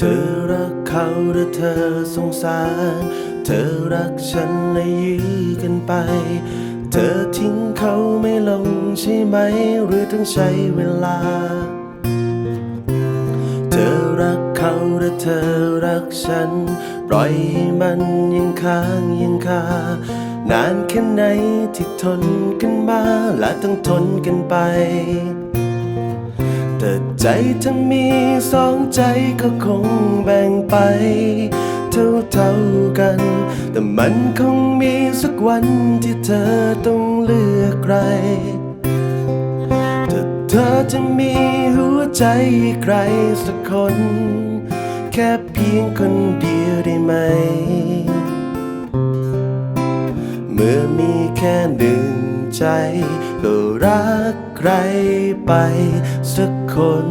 เธอรักเขาหรือเธอสงสาร เธอรักฉันและยื้อกันไป เธอทิ้งเขาไม่ลงใช่ไหม หรือต้องใช้เวลา เธอรักเขาหรือเธอรักฉัน ปล่อยให้มันยังค้างยังคานานแค่ไหนที่ทนกันมาและต้องทนกันไป แต่ใจถ้ามีสองใจก็คงแบ่งไป เท่าเท่าๆกัน แต่มันคงมีสักวันที่เธอต้องเลือกใครถ้าเธอจะมีหัวใจใครสักคน แค่เพียงคนเดียวได้ไหม มีแค่หนึ่งใจ ก็รักใครไปสักคน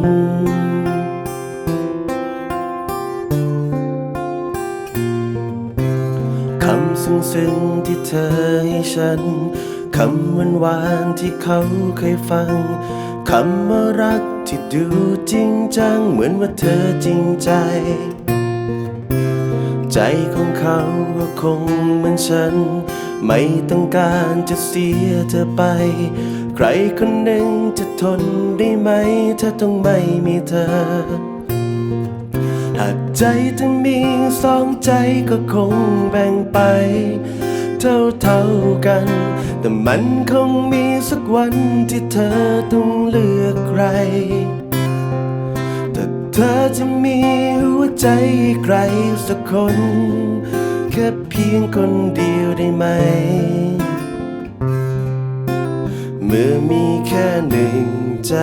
คำซึ้งซึ้งที่เธอให้ฉัน คำหวานหวานที่เขาเคยฟัง คำว่ารักที่ดูจริงจัง เหมือนว่าเธอจริงใจ ใจของเขาก็คงเหมือนฉัน ไม่ต้องการจะเสียเธอไป ใครคนหนึ่งจะทนได้ไหม ถ้าต้องไม่มีเธอ หากใจจะมีสองใจก็คงแบ่งไป เท่าเท่ากัน แต่มันคงมีสักวันที่เธอต้องเลือกใครแต่เธอจะมีหัวใจใครสักคน ค่เพียงคนเดียวได้ไหม เมื่อมีแค่หนึ่งใจ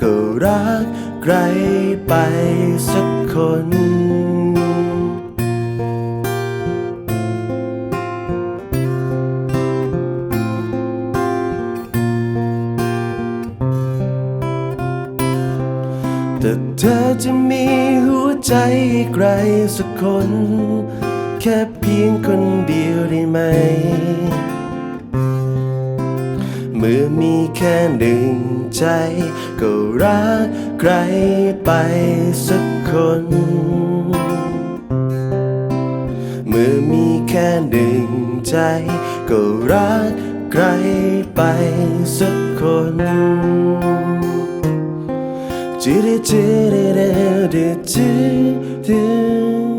ก็รักใครไปสักคนแต่เธอจะมีหัวใจให้ใครสักคน แค่เพียงคนเดียวได้ไหม เมื่อมีแค่หนึ่งใจ ก็รักใครไปสักคน เมื่อมีแค่หนึ่งใจ ก็รักใครไปสักคนจิริจิริริริจิริ